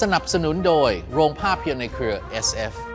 สนับสนุนโดยโรงภาพยนตร์ในเครือ SF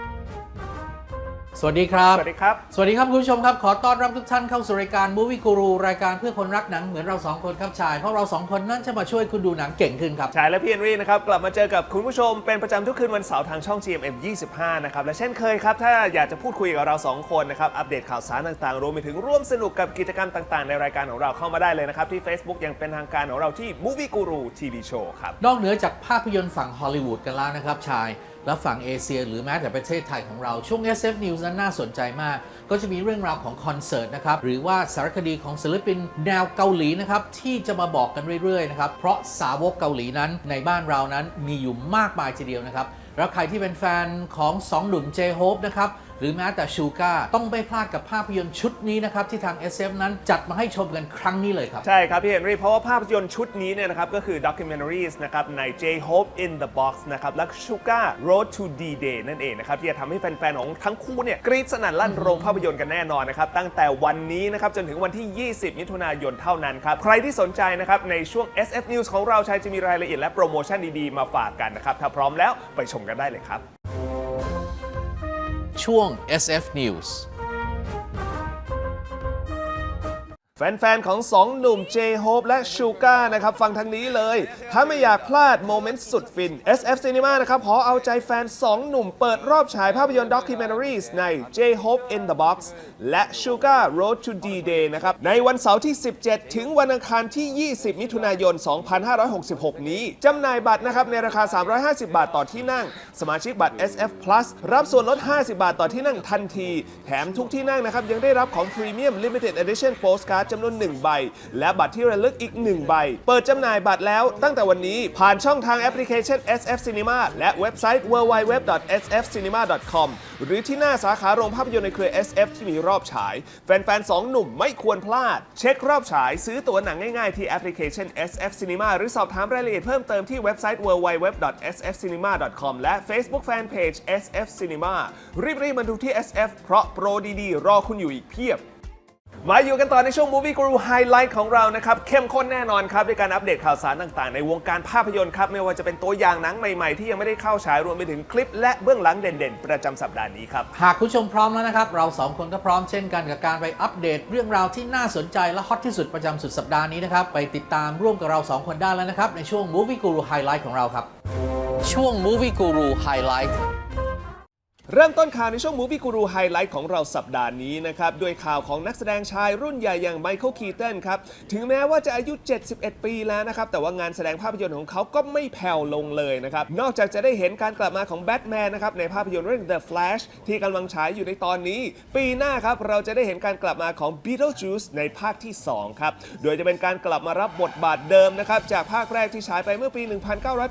สวัสดีครับ สวัสดีครับ สวัสดีครับคุณผู้ชมครับ ขอต้อนรับทุกท่านเข้าสู่รายการ Movie Guru รายการเพื่อคนรักหนังเหมือนเราสองคนครับชาย เพราะเราสองคนนั้นจะมาช่วยคุณดูหนังเก่งขึ้นครับ ชายและพี่เอนรีนะครับ กลับมาเจอกับคุณผู้ชมเป็นประจำทุกคืนวันเสาร์ทางช่อง GMM 25 นะครับ และเช่นเคยครับ ถ้าอยากจะพูดคุยกับเรา 2 คนนะครับ อัปเดตข่าวสารต่างๆ รวมไปถึงร่วมสนุกกับกิจกรรมต่างๆ ในรายการของเราเข้ามาได้เลยนะครับที่ Facebook ยังเป็นทางการของเราที่ Movie Guru TV Show ครับนอกเหนือจากภาพยนตร์ฝั่งฮอลลีวูดกันแล้วนะครับชาย และฝั่งเอเชียหรือแม้แต่ประเทศไทยของเรา ช่วง SF News นั้นน่าสนใจมาก ก็จะมีเรื่องราวของคอนเสิร์ตนะครับ หรือว่าสารคดีของศิลปินแนวเกาหลีนะครับ ที่จะมาบอกกันเรื่อยๆนะครับ เพราะสาวกเกาหลีนั้นในบ้านเรานั้นมีอยู่มากมายทีเดียวนะครับ แล้วใครที่เป็นแฟนของสองหนุ่ม J-Hope นะครับ หรือแม้แต่ชูก้าต้องไม่พลาดกับภาพยนตร์ชุดนี้นะครับ ที่ทาง SF นั้นจัดมาให้ชมกันครั้งนี้เลยครับ ใช่ครับ พี่เฮนรี่เพราะว่าภาพยนตร์ชุดนี้เนี่ยนะครับก็คือ documentaries นะครับใน J-Hope in the Box นะครับและ Suga Road to D-Day นั่นเองนะครับที่จะทำให้แฟน ๆ ของทั้งคู่เนี่ยกรี๊ดสนั่นลั่นโรงภาพยนตร์กันแน่นอนนะครับตั้งแต่วันนี้นะครับจนถึงวันที่ 20 มิถุนายนเท่านั้นครับใครที่สนใจนะครับในช่วง SF News ของเราชายจะมีรายละเอียดและโปรโมชั่นดีๆมาฝากกันนะครับถ้าพร้อมแล้วไปชมกันได้เลยครับ ช่วง SF News แฟน ๆ ของ 2 หนุ่ม J-Hope และ Suga นะครับ ฟังทางนี้เลย ถ้าไม่อยากพลาดโมเมนต์สุดฟิน SF Cinema นะครับขอเอาใจแฟน 2 หนุ่มเปิดรอบฉายภาพยนตร์ Documentaries ใน J-Hope in the Box และ Suga Road to D-Day นะครับ ในวันเสาร์ที่ 17 ถึงวันอังคารที่ 20 มิถุนายน 2566 นี้จำหน่ายบัตรนะครับ ในราคา 350 บาทต่อที่นั่ง สมาชิกบัตร SF Plus รับส่วนลด 50 บาทต่อที่นั่งทันที แถมทุกที่นั่งนะครับยังได้รับของ Premium Limited Edition Postcard จำนวน 1 ใบ และบัตรที่ระลึกอีก 1 ใบ เปิดจำหน่ายบัตรแล้วตั้งแต่วันนี้ผ่านช่องทางแอปพลิเคชัน SF Cinema และเว็บไซต์ www.sfcinema.com หรือที่หน้าสาขาโรงภาพยนตร์ในเครือ SF ที่มีรอบฉาย แฟนๆ 2 หนุ่มไม่ควรพลาด เช็ครอบฉาย ซื้อตั๋วหนังง่ายๆ ที่แอปพลิเคชัน SF Cinema หรือสอบถามรายละเอียดเพิ่มเติมที่เว็บไซต์ www.sfcinema.com และ Facebook Fanpage SF Cinema รีบๆมาดูที่ SF เพราะโปรดีๆ รอคุณอยู่อีกเพียบ มาอยู่กันต่อในช่วง Movie Guru Highlight ของเรานะครับ เข้มข้นแน่นอนครับ ด้วยการอัปเดตข่าวสารต่างๆ ในวงการภาพยนตร์ครับ ไม่ว่าจะเป็นตัวอย่างหนังใหม่ๆ ที่ยังไม่ได้เข้าฉายรวมไปถึงคลิปและเบื้องหลังเด่นๆ ประจำสัปดาห์นี้ครับ หากคุณผู้ชมพร้อมแล้วนะครับ เราสองคนก็พร้อมเช่นกันกับการไปอัปเดตเรื่องราวที่น่าสนใจและฮอตที่สุดประจำสุดสัปดาห์นี้นะครับ ไปติดตามร่วมกับเราสองคนได้แล้วนะครับในช่วง Movie Guru Highlight ของเราครับ ช่วง Movie Guru Highlight เริ่มต้นข่าวในช่วง Movie Guru Highlight ของเราสัปดาห์นี้นะครับ ด้วยข่าวของนักแสดงชายรุ่นใหญ่อย่างไมเคิลคีเตนครับ ถึงแม้ว่าจะอายุ 71 ปีแล้วนะครับ แต่ว่างานแสดงภาพยนตร์ของเขาก็ไม่แผ่วลงเลยนะครับ นอกจากจะได้เห็นการกลับมาของแบทแมนนะครับ ในภาพยนตร์เรื่อง The Flash ที่กำลังฉายอยู่ในตอนนี้ ปีหน้าครับ เราจะได้เห็นการกลับมาของ Beetlejuice ในภาคที่ 2 ครับ โดยจะเป็นการกลับมารับบทบาทเดิมนะครับจากภาคแรกที่ฉายไปเมื่อปี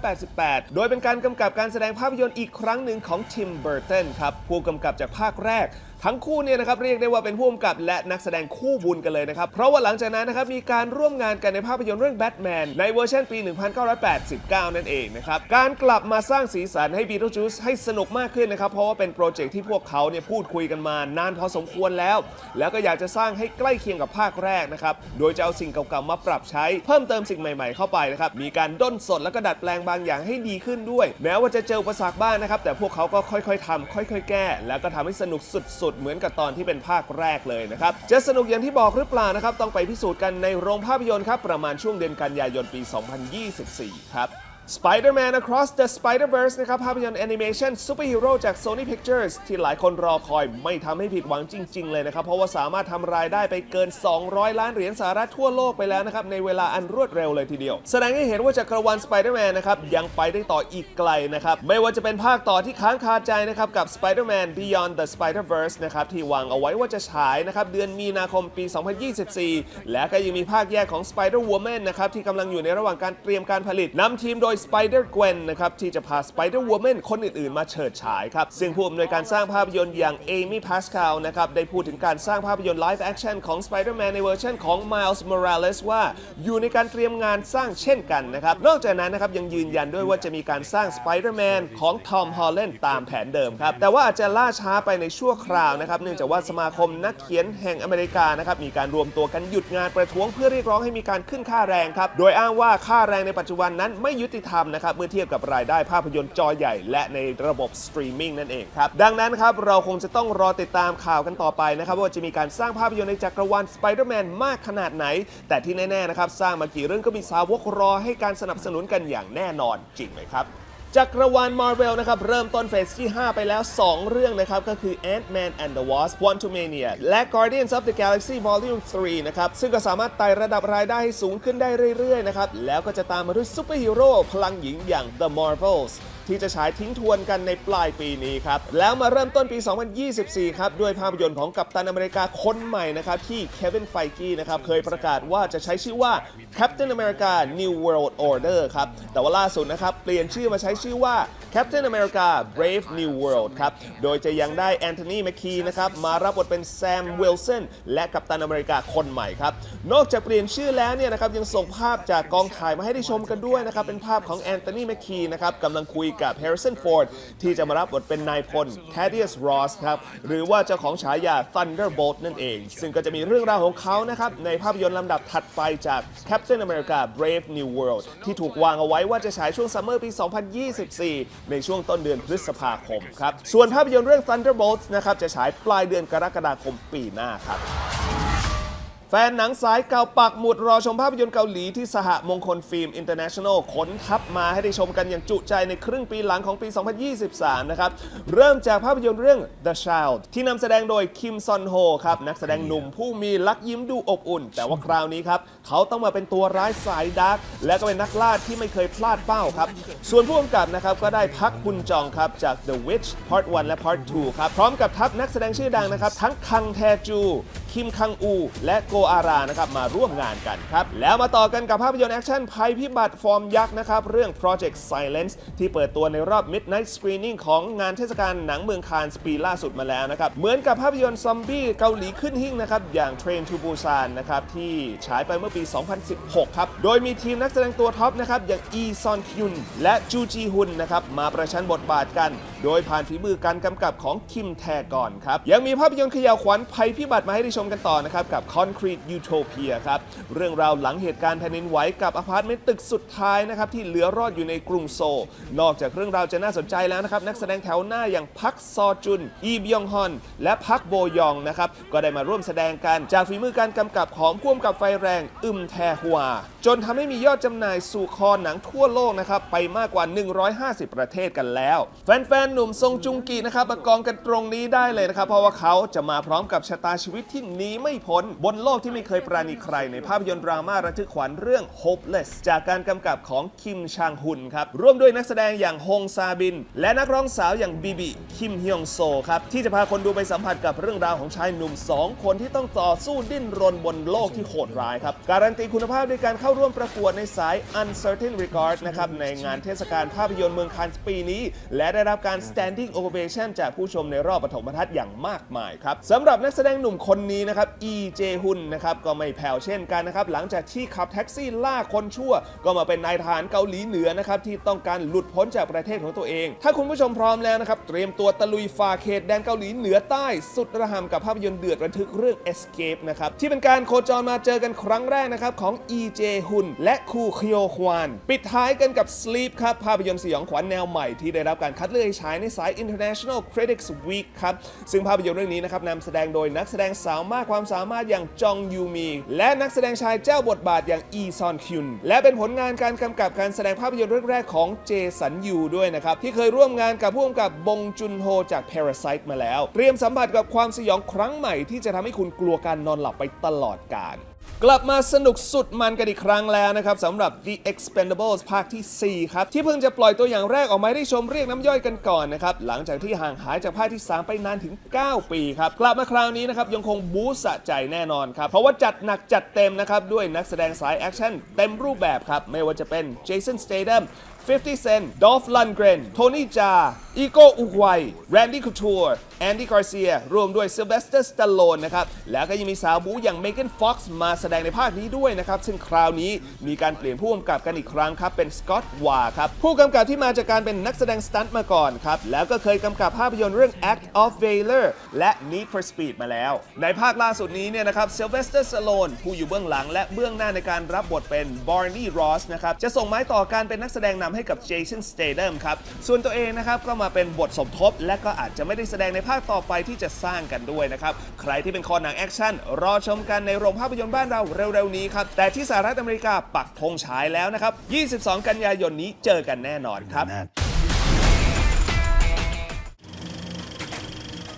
1988 โดยเป็นการกำกับการแสดงภาพยนตร์อีกครั้งหนึ่งของทิมเบอร์ n นครับผู้กำกับจากภาคแรก ทั้งคู่เนี่ยนะครับเรียกได้ว่าเป็นผู้กำกับและนักแสดงคู่บุญกันเลยนะครับ เพราะว่าหลังจากนั้นนะครับมีการร่วมงานกันในภาพยนตร์เรื่องแบทแมนในเวอร์ชันปี 1989 นั่นเองนะครับ การกลับมาสร้างสีสันให้ Beetlejuice ให้สนุกมากขึ้นนะครับ เพราะว่าเป็นโปรเจกต์ที่พวกเขาเนี่ยพูดคุยกันมานานพอสมควรแล้ว แล้วก็อยากจะสร้างให้ใกล้เคียงกับภาคแรกนะครับ โดยจะเอาสิ่งเก่าๆมาปรับใช้ เพิ่มเติมสิ่งใหม่ๆเข้าไปนะครับ มีการด้นสดแล้วก็ดัดแปลงบางอย่างให้ดีขึ้นด้วย แม้ว่าจะเจออุปสรรคบ้างนะครับ แต่พวกเขาก็ค่อยๆทำค่อย ๆ แก้ แล้วก็ทำให้สนุกสุดเหมือนกับตอนที่เป็นภาคแรกเลยนะครับ จะสนุกอย่างที่บอกหรือเปล่านะครับ ต้องไปพิสูจน์กันในโรงภาพยนตร์ครับ ประมาณช่วงเดือนกันยายนปี 2024 ครับ Spider-Man Across the Spider-Verse นะครับภาพยนตร์แอนิเมชันซูเปอร์ฮีโร่จาก Sony Pictures ที่หลายคนรอคอยไม่ทำให้ผิดหวังจริง ๆ เลยนะครับ เพราะว่าสามารถทำรายได้ไปเกิน 200 ล้านเหรียญสหรัฐทั่วโลกไปแล้วนะครับ ในเวลาอันรวดเร็วเลยทีเดียว แสดงให้เห็นว่าจักรวาล Spider-Man นะครับยังไปได้ต่ออีกไกลนะครับ ไม่ว่าจะเป็นภาคต่อที่ค้างคาใจนะครับกับ Spider-Man Beyond the Spider-Verse นะครับที่วางเอาไว้ว่าจะฉายนะครับเดือนมีนาคมปี 2024 และก็ยังมีภาคแยกของ Spider-Woman นะครับที่กำลังอยู่ในระหว่างการเตรียมการผลิตนำทีมโดย Spider-Gwen นะครับที่จะพา Spider-Woman คนอื่นๆ มาเฉิดฉายครับ ซึ่งผู้อำนวยการสร้างภาพยนตร์อย่างเอมี่พาสคาลนะครับได้พูดถึงการสร้างภาพยนตร์ไลฟ์แอคชั่นของ Spider-Man ในเวอร์ชันของ Miles Morales ว่าอยู่ในการเตรียมงานสร้างเช่นกันนะครับ นอกจากนั้นนะครับยังยืนยันด้วยว่าจะมีการสร้าง Spider-Man ของ Tom Holland ตามแผนเดิมครับ แต่ว่าอาจจะล่าช้าไปในชั่วคราวนะครับเนื่องจากว่าสมาคมนักเขียนแห่งอเมริกานะครับมีการรวมตัวกันหยุดงานประท้วงเพื่อเรียกร้องให้มีการขึ้นค่าแรงครับโดยอ้างว่าค่าแรงในปัจจุบันนั้นไม่ยุติทำนะครับเมื่อเทียบกับรายได้ภาพยนตร์จอใหญ่ และในระบบสตรีมมิ่งนั่นเองครับดังนั้นครับเราคงจะต้องรอติดตามข่าวกันต่อไปนะครับว่าจะมีการสร้างภาพยนตร์ในจักรวาลสไปเดอร์แมนมากขนาดไหน แต่ที่แน่ๆนะครับสร้างมากี่เรื่องก็มีสาวกรอให้การสนับสนุนกันอย่างแน่นอนจริงไหมครับ จักรวาล Marvel นะครับ เริ่มต้นเฟสที่ 5 ไปแล้ว 2 เรื่องนะครับ ก็คือ Ant-Man and the Wasp: Quantumania และ Guardians of the Galaxy Volume 3 นะครับ ซึ่งก็สามารถไต่ระดับรายได้ให้สูงขึ้นได้เรื่อยๆนะครับ แล้วก็จะตามมาด้วยซูเปอร์ฮีโร่พลังหญิงอย่าง The Marvels ที่จะฉายทิ้งทวนกันในปลายปีนี้ครับ แล้วมาเริ่มต้นปี 2024 ครับ ด้วยภาพยนตร์ของกัปตันอเมริกาคนใหม่นะครับที่เควินไฟกี้นะครับเคยประกาศว่าจะใช้ชื่อว่า Captain America New World Order ครับ แต่ว่าล่าสุดนะครับ เปลี่ยนชื่อมาใช้ชื่อว่า Captain America Brave New World ครับ โดยจะยังได้แอนโทนีแมคคีนะครับมารับบทเป็นแซมวิลสันและกัปตันอเมริกาคนใหม่ครับ นอกจากเปลี่ยนชื่อแล้วเนี่ยนะครับยังส่งภาพจากกองถ่ายมาให้ได้ชมกันด้วยนะครับเป็นภาพของแอนโทนีแมคคีนะครับกำลังคุยกับแฮร์ริสันฟอร์ดที่จะมารับบทเป็นนายพล Thaddeus Ross ครับหรือว่าเจ้าของฉายา Thunderbolt นั่นเอง ซึ่งก็จะมีเรื่องราวของเขานะครับในภาพยนตร์ลำดับถัดไปจาก Captain America Brave New World ที่ถูกวางเอาไว้ว่าจะฉายช่วงซัมเมอร์ปี 2024 ในช่วงต้นเดือนพฤษภาคมครับส่วนภาพยนตร์เรื่อง Thunderbolt นะครับจะฉายปลายเดือนกรกฎาคมปีหน้าครับ แฟนหนังสายเก่าปักหมุดรอชมภาพยนตร์เกาหลีที่สหมงคลฟิล์มอินเตอร์เนชั่นแนลขนทับมาให้ได้ชมกันอย่างจุใจในครึ่งปีหลังของปี 2023 นะครับ เริ่มจากภาพยนตร์เรื่อง The Child ที่นำแสดงโดยคิมซอนโฮครับ นักแสดงหนุ่มผู้มีลักยิ้มดูอบอุ่น แต่ว่าคราวนี้ครับ เขาต้องมาเป็นตัวร้ายสายดาร์กและก็เป็นนักล่าที่ไม่เคยพลาดเป้าครับ ส่วนผู้กำกับนะครับก็ได้พักพุนจองครับจาก The Witch Part 1 และ Part 2 ครับ พร้อมกับทัพนักแสดงชื่อดังนะครับ ทั้งคังแทจู คิมคังอู และโกอารานะครับมาร่วมงานกันครับ แล้วมาต่อกันกับภาพยนตร์แอคชั่นภัยพิบัติฟอร์มยักษ์นะครับ เรื่อง Project Silence ที่เปิดตัวในรอบ Midnight Screening ของงานเทศกาลหนังเมืองคานสปีล่าสุดมาแล้วนะครับ เหมือนกับภาพยนตร์ซอมบี้เกาหลีขึ้นหิ่งนะครับอย่าง Train to Busan นะครับที่ฉายไปเมื่อปี 2016 ครับ โดยมีทีมนักแสดงตัวท็อปนะครับอย่างอีซอนคยุนและจูจีฮุนนะครับมาประชันบทบาทกัน โดยผ่านฝีมือการกำกับของคิมแทกอนครับ ยังมีภาพยนตร์ขยาวขวัญภัยพิบัติมาให้ได้ชมกันต่อนะครับ กับ Concrete Utopia ครับ เรื่องราวหลังเหตุการณ์แผ่นดินไหวกับอพาร์ตเมนต์ตึกสุดท้ายนะครับ ที่เหลือรอดอยู่ในกรุงโซลนอกจากเรื่องราวจะน่าสนใจแล้วนะครับ นักแสดงแถวหน้าอย่างพักซอจุน อีบยองฮอน และพักโบยองนะครับก็ได้มาร่วมแสดงกันจากฝีมือการกำกับของพ่วงกับไฟแรงอึมแทฮัวจนทำให้มียอดจำหน่ายสู่คอหนังทั่วโลกนะครับไปมากกว่า 150 ประเทศกันแล้ว แฟนๆหนุ่มทรงจุงกีนะครับมากองกันตรงนี้ได้เลยนะครับ เพราะว่าเขาจะมาพร้อมกับชะตาชีวิตที่หนีไม่พ้น บนโลกที่ไม่เคยปราณีใครในภาพยนตร์ดราม่าระทึกขวัญเรื่อง Hopeless จากการกำกับของคิมชางฮุนครับ ร่วมด้วยนักแสดงอย่างฮงซาบิน และนักร้องสาวอย่างบีบีคิมฮยองโซครับที่จะพาคนดูไปสัมผัสกับเรื่องราวของชายหนุ่ม 2 คนที่ต้องต่อสู้ดิ้นรนบนโลกที่โหดร้ายครับการันตีคุณภาพด้วยการเข้าร่วมประกวดในสาย Uncertain Regard นะครับในงานเทศกาลภาพยนตร์เมืองคานส์ปีนี้ และได้รับการ standing ovation จากผู้ชมในรอบปฐมทัศน์อย่างมากมายครับสำหรับนักแสดงหนุ่มคนนี้นะครับอีเจฮุนนะครับก็ไม่แผ่วเช่นกันนะครับหลังจากที่ขับแท็กซี่ล่าคนชั่ว ก็มาเป็นนายทหารเกาหลีเหนือนะครับที่ต้องการหลุดพ้นจากประเทศของตัวเอง ถ้าคุณผู้ชมพร้อมแล้วนะครับเตรียมตัวตะลุยฝ่าเขตแดนเกาหลีเหนือใต้สุดระหำกับภาพยนตร์เดือดระทึกเรื่อง Escape นะครับที่เป็นการโคจรมาเจอกันครั้งแรกนะครับของอีเจฮุนและคูคโยควานปิดท้ายกันกับ Sleep ครับภาพยนตร์สยองขวัญแนวใหม่ที่ได้รับการคัดเลือกให้ฉายในสาย International Critics Week ครับ ซึ่งภาพยนตร์เรื่องนี้นะครับนำแสดงโดยนักแสดงสาวมากความสามารถอย่างจองยูมี และนักแสดงชายเจ้าบทบาทอย่างอีซอนคินและเป็นผลงานการกำกับการแสดงภาพยนตร์เรื่องแรกของเจสันยูด้วยนะครับที่เคยร่วมงานกับผู้กำกับบงจุนโฮจาก Parasite มาแล้ว เตรียมสัมผัสกับความสยองครั้งใหม่ที่จะทำให้คุณกลัวการนอนหลับไปตลอดกาล กลับมาสนุกสุดมันกันอีกครั้งแล้วนะครับสำหรับ The Expendables ภาคที่ 4 ครับ ที่เพิ่งจะปล่อยตัวอย่างแรกออกมาให้ได้ชมเรียกน้ำย่อยกันก่อนนะครับ หลังจากที่ห่างหายจากภาคที่ 3 ไปนานถึง 9 ปีครับ กลับมาคราวนี้นะครับ ยังคงบู๊สะใจแน่นอนครับ เพราะว่าจัดหนักจัดเต็มนะครับ ด้วยนักแสดงสายแอคชั่นเต็มรูปแบบครับ ไม่ว่าจะเป็นเจสันสเตเดม 50 Cent, Dolph Lundgren, Tony Jaa, อีโกอุไวแรนดี้คูทัวร์แอนดี้กาเซียรวมด้วยซิลเวสเตอร์สตาโลนนะครับ แล้วก็ยังมีสาวบูอย่างเม g ก n นฟ็อกซ์มาแสดงในภาคนี้ด้วยนะครับ ซึ่งคราวนี้มีการเปลี่ยนผู้กำกับกันอีกครั้งครับ เป็นสกอตต์วาครับ ผู้กำกับที่มาจากการเป็นนักแสดงสตันต์มาก่อนครับ แล้วก็เคยกำกับภาพยนตร์เรื่อง Act of Valor และ Need for Speed มาแล้ว ในภาคล่าสุดนี้เนี่ยนะครับซิลเวสเตอร์สตาโลนผู้อยู่เบื้องหลังและเบื้องหน้าในการรับบทเป็นบาร์นี y รอสนะครับ จะส่งไม้ต่อการเป็นนักแสดงนำให้กับเจสันสเตเดมครับ ส่วนตัวเองนะครับก็มาเป็นบทสมทบ และก็อาจจะไม่ได้แสดงในภาคต่อไปที่จะสร้างกันด้วยนะครับ ใครที่เป็นคอหนังแอคชั่น รอชมกันในโรงภาพยนตร์บ้านเราเร็วๆนี้ครับ แต่ที่สหรัฐอเมริกาปักธงฉายแล้วนะครับ 22 กันยายนนี้เจอกันแน่นอนครับ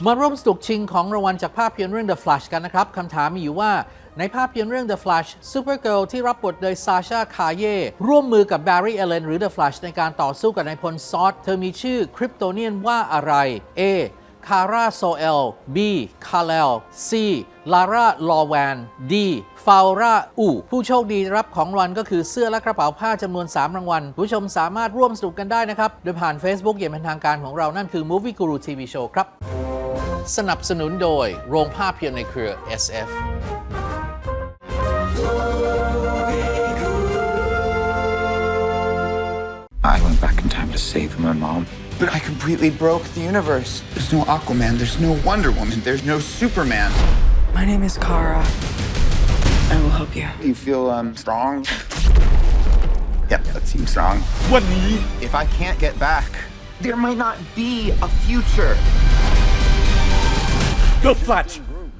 มาร่วมสนุกชิงของรางวัลจากภาพยนตร์เรื่อง The Flash กันนะครับคำถามมีอยู่ว่า ในภาพยนตร์เรื่อง The Flash Supergirl ที่รับบทโดยซาชาคาเย่ร่วมมือกับ Barry Allen หรือ The Flash ในการต่อสู้กับนายพลซอสเธอมีชื่อคริปโตเนียนว่าอะไร A คาร่าโซเอล B คาเลล C ลาร่าลอแวน D ฟาวราอูผู้โชคดีรับของรางวัลก็คือเสื้อและกระเป๋าผ้าจำนวน 3 รางวัล ผู้ชมสามารถร่วมสนุกกันได้นะครับ โดยผ่าน Facebook อย่างเป็นทางการของเรานั่นคือ Movie Guru TV Show ครับ สนับสนุนโดยโรงภาพยนตร์ในเครือ SF to save my mom. But I completely broke the universe. There's no Aquaman, there's no Wonder Woman, there's no Superman. My name is Kara. I will help you. You feel um strong? Yep, that seems strong. วันนี้ If I can't get back, there might not be a future. The Flash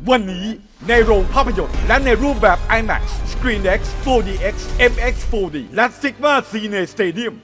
วันนี้ในโรงภาพยนตร์และในรูปแบบ IMAX ScreenX 4DX MX 4D และ Sigma Cine Stadium